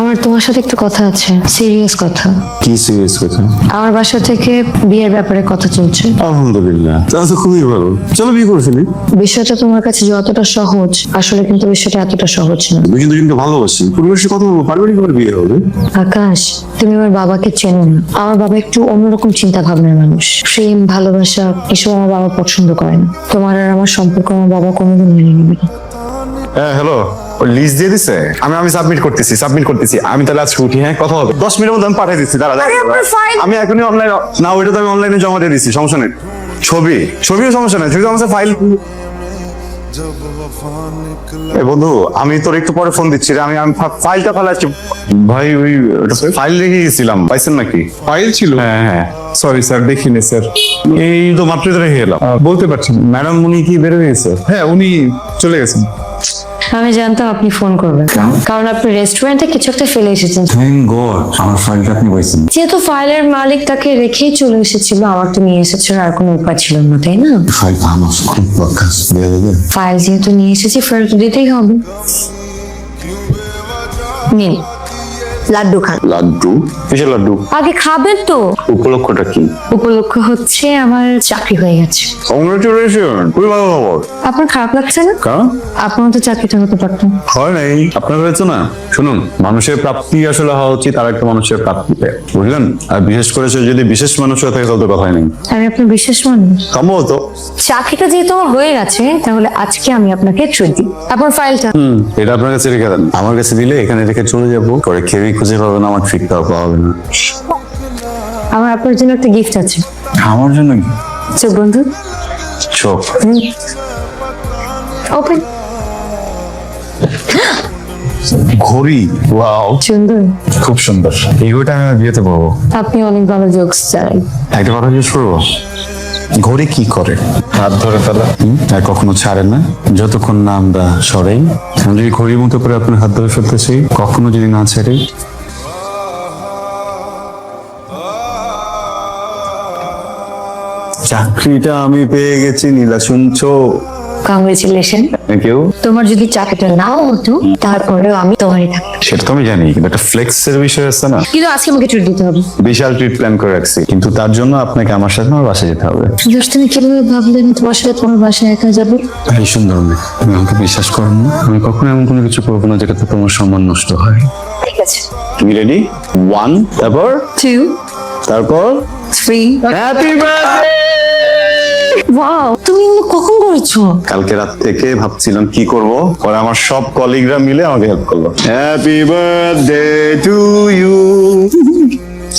আমার তোমার সাথে একটু কথা আছে সিরিয়াস কথা। কি সিরিয়াস কথা? আমার বাসা থেকে বিয়ের ব্যাপারে কথা চলছে। আলহামদুলিল্লাহ। তাহলে তো খুবই ভালো। চলো বিয়ে করে ফেলি। বিষয়টা তোমার কাছে যতটা সহজ আসলে কিন্তু বিষয়টা এতটা সহজ না। দুজন দুজনকে ভালোবাসি। পরিবারের সাথে কথা বলব পারিবারিক ভাবে বিয়ে হবে। আকাশ তুমি আমার বাবাকে চেনো না। আমার বাবা একটু অন্যরকম চিন্তা ভাবনার মানুষ। প্রেম ভালোবাসা এসব আমার বাবা পছন্দ করে না। তোমার আর আমার সম্পর্ক আমার বাবা কোনোদিন মেনে নেবে না। হ্যাঁ হ্যালো লিস্ট দিয়ে দিছে? আমি আমি সাবমিট করতেছি সাবমিট করতেছি। আমি তাহলে আজকে উঠি হ্যাঁ? কথা হবে। দশ মিনিটের মধ্যে আমি পাঠিয়ে দিচ্ছি দাঁড়া। আমি এখনই অনলাইন না ওইটা তো আমি অনলাইনে জমা দিয়ে দিচ্ছি সমস্যা নেই। ছবি। ছবিও সমস্যা নেই ছবি তো আমার ফাইল এ বন্ধু আমি তোর একটু পরে ফোন দিচ্ছি রে আমি আমি ফাইলটা ফেলাচ্ছি ভাই ওই ফাইল রেখে গেছিলাম পাইছেন নাকি? ফাইল ছিল? হ্যাঁ হ্যাঁ। সরি স্যার দেখিনি স্যার এই তো মাত্রই রেখে গেলাম বলতে পারছি ম্যাডাম উনি কি বের হয়ে গেছে হ্যাঁ উনি চলে গেছেন। আমি জানতাম আপনি ফোন করবেন। কারণ আপনি রেস্টুরেন্টে কিছু একটা ফেলে এসেছেন। থ্যাংক গড আমার ফাইলটা আপনি পাইছেন। যেহেতু ফাইলের মালিক তাকে রেখেই চলে এসেছিল আমার তো নিয়ে এসেছিল আর কোনো উপায় ছিল না তাই না? ফাইল আমার খুব বাকাস ফাইল যেহেতু নিয়ে এসেছি ফেরত দিতেই হবে। নিন। লাড্ডু খান। লাড্ডু? কিসের লাড্ডু? আগে খাবেন তো। উপলক্ষটা কি? উপলক্ষ হচ্ছে আমার চাকরি হয়ে গেছে। কংগ্রেচুলেশন খুবই ভালো খবর। আপনার খারাপ লাগছে না? কারণ আপনার তো চাকরিটা হতে হয় নাই। আপনার হয়েছে না? শুনুন মানুষের প্রাপ্তি আসলে হওয়া উচিত আর একটা মানুষের প্রাপ্তিতে। বুঝলেন? আর বিশেষ করে সে যদি বিশেষ মানুষ হয়ে থাকে তাহলে তো কথাই নেই। আমি আপনার বিশেষ মানুষ। সম্ভবত। চাকরিটা যেহেতু আমার হয়ে গেছে তাহলে আজকে আমি আপনাকে ট্রিট দিই আপনার ফাইলটা? হুম এটা আপনার কাছে রেখে দেন। আমার কাছে দিলে এখানে রেখে চলে যাব। পরে কেউই খুঁজে পাবে না আমার ট্রিকটাও পাওয়া হবে না। আমার আপনার জন্য একটা গিফট আছে। আমার জন্য চোখ বন্ধু। চোখ। ওপেন ঘড়ি। ওয়াও সুন্দর। খুব সুন্দর। এই ঘড়িটা আমি আমার বিয়েতে পাবো। আপনি অনেক ভালো জোকস চাই একটা কথা জিজ্ঞেস করব ঘড়ি কি করে? হাত ধরে ফেলা। আর কখনো ছাড়ে না? যতক্ষণ না আমরা সরাই। আমি যদি ঘড়ির মতো করে আপনার হাত ধরে ফেলতেছি কখনো যদি না ছাড়ে। চাকরিটা আমি পেয়ে গেছি নীলা শুনছো? কংগ্রেচুলেশন কেউ তোমার যদি চাকরিটা নাও হতো তারপরেও আমি তোমারই থাকতাম। সেটা তো আমি জানি কিন্তু একটা ফ্লেক্সের বিষয় আছে না? কিন্তু আজকে আমাকে ট্রিট দিতে হবে। বিশাল ট্রিট প্ল্যান করে রাখছি কিন্তু তার জন্য আপনাকে আমার সাথে আমার বাসায় যেতে হবে। তুমি কীভাবে ভাবলেন তোমার সাথে তোমার বাসায় একা যাব? এই সুন্দর মেয়ে তুমি আমাকে বিশ্বাস করো না। আমি কখনো এমন কোনো কিছু করব না যেটাতে তোমার সম্মান নষ্ট হয়। ঠিক আছে। তুমি রেডি ওয়ান তারপর? টু তারপর? থ্রি হ্যাপি বার্থডে ওয়াও তুমি এগুলো কখন করেছ? কালকে রাত থেকে ভাবছিলাম কি করব। পরে আমার সব কলিগরা মিলে আমাকে হেল্প করল। হ্যাপি বার্থডে টু ইউ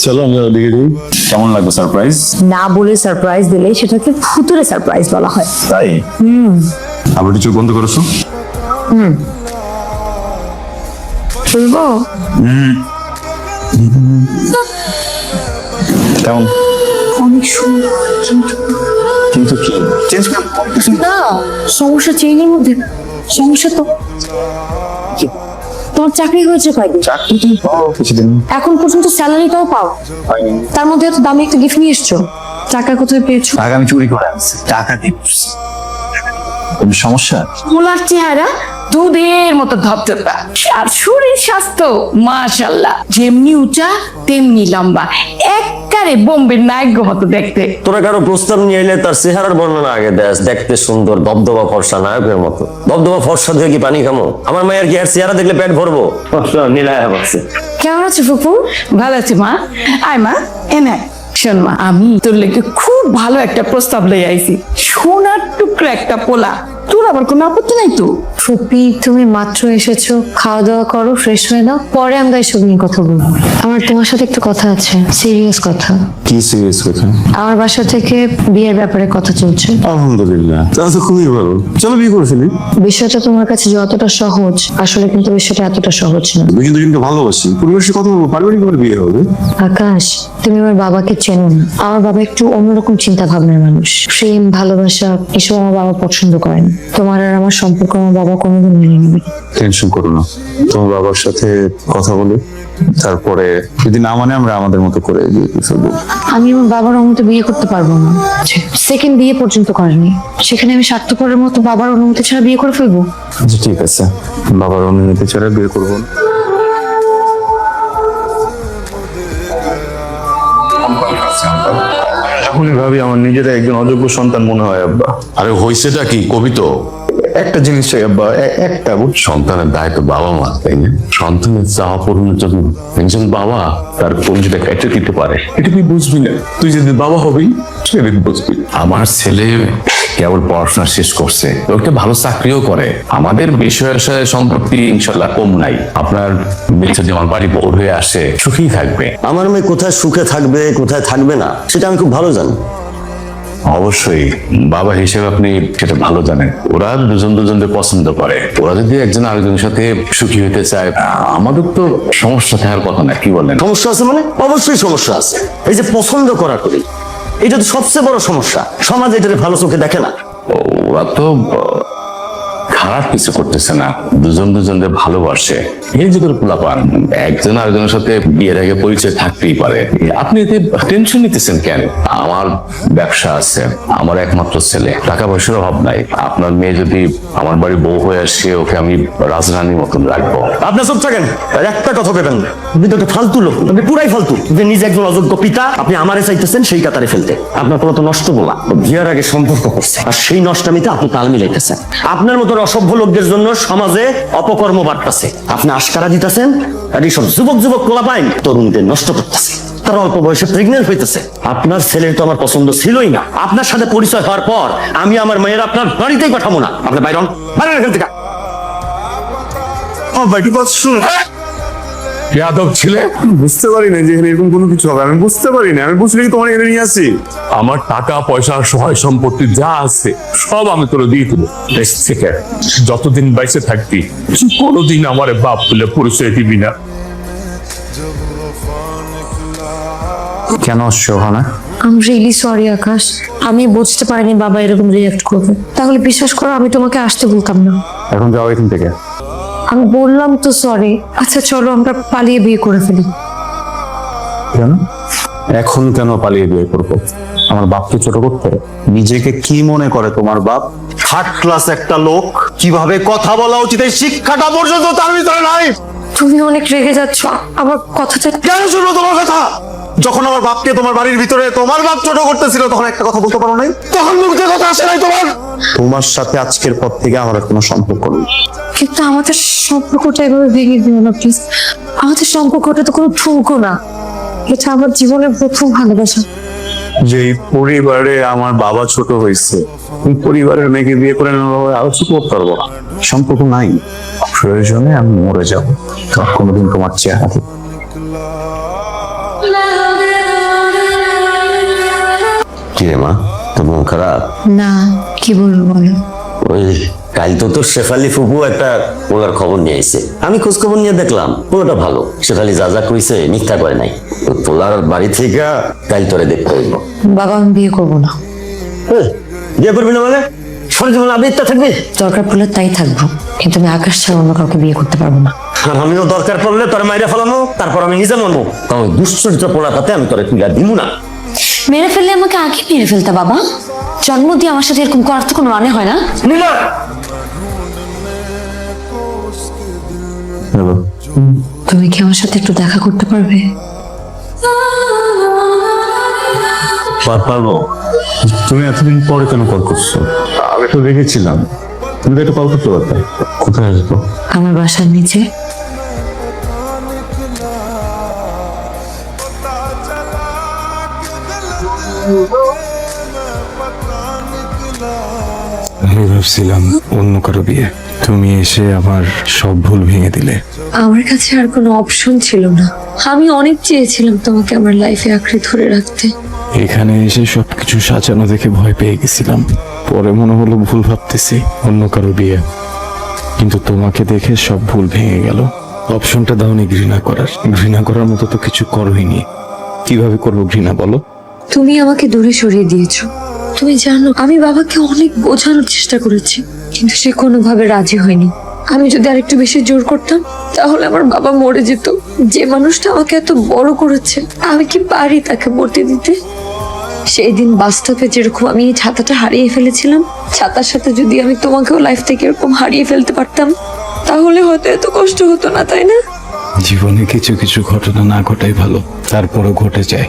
চলো আমরা ওদিকে যাই। কেমন লাগবে সারপ্রাইজ না বলে সারপ্রাইজ দিলে সেটাকে ভুতুরে সারপ্রাইজ বলা হয়। তাই? আবার একটু চোখ বন্ধ করেছ? বলব কেমন? অনেক সুন্দর। কিন্তু কিন্তু কি চেঞ্জ না সমস্যা মধ্যে। সমস্যা তো। তোমার চাকরি হয়েছে কয়দিন? চাকরি তুমি পাও কিছুদিন। এখন পর্যন্ত স্যালারিটাও পাও। হয়নি তার মধ্যে এত দামি একটা গিফট নিয়ে এসছো। টাকা কোথায় পেয়েছ? টাকা আমি চুরি করে আনছি। টাকা দিয়ে কোনো সমস্যা? মোলার চেহারা দুধের মতো ধপধপা। আর শরীর স্বাস্থ্য মাশাল্লাহ যেমনি উঁচা তেমনি লম্বা। এককারে বোম্বের নায়ক মতো দেখতে। তোরা কারও প্রস্তাব নিয়ে এলে তার চেহারার বর্ণনা আগে দেখতে সুন্দর দবদবা ফর্সা নায়কের মতো। দবদবা ফর্সা দিয়ে কি পানি খামো? আমার মায়ের কি আর চেহারা দেখলে পেট ভরবো? নীলায় ভাবছে কেমন আছো ফুপু? ভালো আছে মা। আয় মা। এনে শোন মা। আমি তোর লেগে খুব ভালো একটা প্রস্তাব লই আইছি। সোনার টুকরা একটা পোলা। তোর আবার কোনো আপত্তি নাই তো? ফুপি তুমি মাত্র এসেছ খাওয়া দাওয়া করো ফ্রেশ হয়ে নাও পরে আমরা এসব নিয়ে কথা বলব। আমার তোমার সাথে একটু কথা আছে সিরিয়াস কথা। কি সিরিয়াস কথা? আমার বাসা থেকে বিয়ের ব্যাপারে কথা চলছে। আলহামদুলিল্লাহ। তাহলে তো খুবই ভালো। চলো বিয়ে করে ফেলি। বিষয়টা তোমার কাছে যতটা সহজ আসলে কিন্তু বিষয়টা এতটা সহজ না। দুজন দুজনকে ভালোবাসি। সাথে কথা বলব পারিবারিক ভাবে বিয়ে হবে। আকাশ তুমি আমার বাবাকে চেনো না। আমার বাবা একটু অন্যরকম চিন্তা ভাবনার মানুষ। প্রেম ভালোবাসা এসব আমার বাবা পছন্দ করে না তোমার আর আমার সম্পর্ক আমার বাবা কোনোদিন মেনে নেবে টেনশন করো না। তোমার বাবার সাথে কথা বলে তারপরে যদি না মানে আমরা আমাদের মতো করে বিয়ে করে ফেলব। আমি আমার বাবার অনুমতি বিয়ে করতে পারব না। সেকেন্ড বিয়ে পর্যন্ত করেনি। সেখানে আমি স্বার্থপরের মতো বাবার অনুমতি ছাড়া বিয়ে করে ফেলব? আচ্ছা ঠিক আছে। বাবার অনুমতি ছাড়া বিয়ে করব না। ভাবি আমার নিজের একজন অযোগ্য সন্তান মনে হয় আব্বা। আরে হয়েছেটা কি? কবি তো। একটা জিনিস চাই আব্বা একটা বুঝ সন্তানের দায় তো বাবা মা তাই না? সন্তানের চাওয়া পূরণের জন্য একজন বাবা তার পরিচিত কেটে দিতে পারে। এটা তুই বুঝবি না। তুই যদি বাবা হবি সেদিন বুঝবি। আমার ছেলে কেবল পড়াশোনা শেষ করছে। ও একটা ভালো চাকরিও করে। আমাদের বিষয়ের সাথে সম্পত্তি ইনশাল্লাহ কম নাই। আপনার বেঁচে যেমন বাড়ি বউ হয়ে আসে সুখী থাকবে। আমার মেয়ে কোথায় সুখে থাকবে কোথায় থাকবে না সেটা আমি খুব ভালো জানি। অবশ্যই বাবা হিসেবে আপনি সেটা ভালো জানেন। ওরা দুজন দুজনকে পছন্দ করে ওরা যদি একজন আরেকজনের সাথে সুখী হতে চায় আমাদের তো সমস্যা থাকার কথা না কি বলেন? সমস্যা আছে মানে? অবশ্যই সমস্যা আছে। এই যে পছন্দ করা করি। এটা তো সবচেয়ে বড় সমস্যা। সমাজ এটারে ভালো চোখে দেখে না। ওরা তো খারাপ কিছু করতেছে না। দুজন দুজনকে ভালোবাসে। এই যে করে পোলাপান, একজন আরেকজনের সাথে বিয়ের আগে পরিচয় থাকতেই পারে। আপনি এতে টেনশন নিতেছেন কেন? আমার ব্যবসা আছে, আমার একমাত্র ছেলে। টাকা পয়সার অভাব নাই। আপনার মেয়ে যদি আমার বাড়ি বউ হয়ে আসে, ওকে আমি রাজরানীর মতন রাখব। আপনি চুপ থাকেন একটা কথা পেবেন না। আপনি তো ফালতু লোক, আপনি পুরাই ফালতু। যে নিজে একজন অযোগ্য পিতা, আপনি আমারে চাইতেছেন সেই কাতারে ফেলতে। আপনার কোনো তো নষ্ট বলা, বিয়ের আগে সম্পর্ক করছে, আর সেই নষ্টামিতে আপনি তাল মিলাইতেছেন। আপনার মতো অসভ্য লোকদের জন্য সমাজে অপকর্ম বাড়তেছে। আপনি আশকারা দিতেছেন? আর এইসব যুবক যুবক কলা পাইন, তরুণদের নষ্ট করতেছে। তারা অল্প বয়সে প্রেগনেন্ট হইতেছে। আপনার ছেলের তো আমার পছন্দ ছিলই না। আপনার সাথে পরিচয় হওয়ার পর আমি আমার মেয়ের আপনার বাড়িতেই পাঠাবো না। আপনার বাইরন বাইরে যাদব ছেলে? বুঝতে পারি না যে এখানে এরকম কোনো কিছু হবে। আমি বুঝতে পারি না আমি বুঝলে তোমার এখানে নিয়ে আসি? আমার টাকা পয়সা সহায় সম্পত্তি যা আছে সব আমি তোর দিয়ে দেবো। দেশ থেকে যতদিন বাইসে থাকবি কোনোদিন আমার বাপ বলে পরিচয় দিবি না। কেন আসছো আম রিয়েলি সরি আকাশ। আমি বুঝতে পারিনি বাবা এরকম রিয়াক্ট করবে। তাহলে বিশ্বাস করো আমি তোমাকে আসতে বলতাম না। এখন যাও এখান থেকে। আমি বললাম তো সরি আচ্ছা চলো আমরা পালিয়ে বিয়ে করে ফেলি। কেন? এখন কেন পালিয়ে বিয়ে করব? আমার বাপকে ছোট করতে? নিজেকে কি মনে করে তোমার বাপ? থার্ড ক্লাস একটা লোক কীভাবে কথা বলা উচিত? এই শিক্ষাটা পর্যন্ত তার ভিতরে নাই। তুমি অনেক রেগে যাচ্ছ। আমার কথাটা কেন শুনব তোমার কথা? যখন আমার বাপকে তোমার বাড়ির ভিতরে তোমার বাপ ছোট করতেছিল তখন একটা কথা বলতে পারো নাই? তখন মুখে কথা আসে নাই তোমার? তোমার সাথে আজকের পর থেকে আমার আর কোনো সম্পর্ক নেই। কিন্তু আমাদের সম্পর্কটা এভাবে ভেঙে দিও না প্লিজ আমাদের সম্পর্কটা তো কোনো ঠুনকো না। এটা আমার জীবনের প্রথম ভালোবাসা। যে পরিবারে আমার বাবা ছোট হয়েছে ওই পরিবারের মেয়েকে বিয়ে করে আলোচনা করতে পারব না। সম্পর্ক নাই। প্রয়োজনে আমি মরে যাব। তখন কোনোদিন তোমার চেহারা দেখব কি রে মা? তোর মন খারাপ না কি বলব বলো? ওই কাল তো তোর শেফালি ফুপু একটা পোলার খবর নিয়ে আইছে। আমি খোঁজ খবর নিয়ে দেখলাম পোলাটা ভালো। শেফালি যা যা কইছে মিথ্যা করে নাই। পোলার বাড়ি থেকে কাল তোরে দেখতে হইব। বাবা আমি বিয়ে করব না। বিয়ে করবি না মানে? সারা জীবন আবৃত্তা থাকবি? দরকার পড়লে তাই থাকব কিন্তু আমি আকাশ ছাড়া অন্য কাউকে বিয়ে করতে পারব না। আর আমিও দরকার পড়লে তোর মাইরে ফেলানো তারপর আমি নিজে মরবো। কারণ দুশ্চরিত্র পোলাটাতে আমি তোরে তুলে দিমু না। মেরে ফেললে আমাকে আগে মেরে ফেলতে বাবা। জন্ম দিয়ে আমার সাথে এরকম করার তো কোনো মানে হয় না। নীলা! তুমি কি আমার সাথে একটু দেখা করতে পারবে? পারব তুমি এতদিন পরে কেন কল করছ? আমি তো দেখেছিলাম। তুমি তো একটু কল করতে পারতে। কোথায় আসব? আমার বাসার নিচে। আমি ভাবছিলাম অন্য কারও বিয়ে। তুমি এসে আমার সব ভুল ভেঙে দিলে। আমার কাছে আর কোনো অপশন ছিল না। আমি অনেক চেয়েছিলাম তোমাকে আমার লাইফে আঁকড়ে ধরে রাখতে। এখানে এসে সবকিছু সাজানো দেখে ভয় পেয়ে গেছিলাম। পরে মনে হলো ভুল ভাবতেছি অন্য কারও বিয়ে। কিন্তু তোমাকে দেখে সব ভুল ভেঙে গেল। অপশনটা দাওনি ঘৃণা করার। ঘৃণা করার মতো তো কিছু করোইনি। কীভাবে করব ঘৃণা বলো? তুমি আমাকে দূরে সরিয়ে দিয়েছ। তুমি জানো আমি বাবাকে অনেক বোঝানোর চেষ্টা করেছি কিন্তু সে কোনোভাবে রাজি হয়নি। আমি যদি আরেকটু বেশি জোর করতাম তাহলে আমার বাবা মরে যেত। যে মানুষটা আমাকে এত বড় করেছে আমি কি পারি তাকে মরতে দিতে? সেই দিন বাস্তবে যেরকম আমি এই ছাতাটা হারিয়ে ফেলেছিলাম ছাতার সাথে যদি আমি তোমাকেও লাইফ থেকে এরকম হারিয়ে ফেলতে পারতাম তাহলে হয়তো এত কষ্ট হতো না তাই না? জীবনে কিছু কিছু ঘটনা না ঘটাই ভালো তারপরও ঘটে যায়।